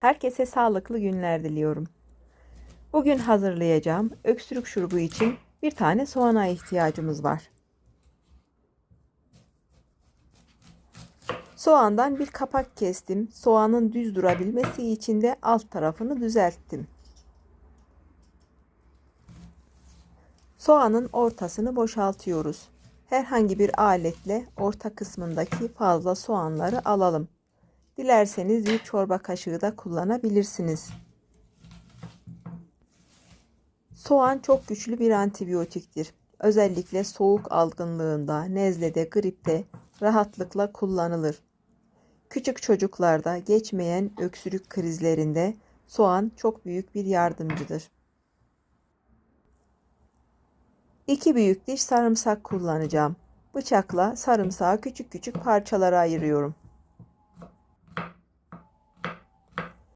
Herkese sağlıklı günler diliyorum. Bugün hazırlayacağım öksürük şurubu için bir tane soğana ihtiyacımız var. Soğandan bir kapak kestim. Soğanın düz durabilmesi için de alt tarafını düzelttim. Soğanın ortasını boşaltıyoruz. Herhangi bir aletle orta kısmındaki fazla soğanları alalım. Dilerseniz bir çorba kaşığı da kullanabilirsiniz. Soğan çok güçlü bir antibiyotiktir. Özellikle soğuk algınlığında, nezlede, gripte rahatlıkla kullanılır. Küçük çocuklarda geçmeyen öksürük krizlerinde soğan çok büyük bir yardımcıdır. 2 büyük diş sarımsak kullanacağım. Bıçakla sarımsağı küçük küçük parçalara ayırıyorum.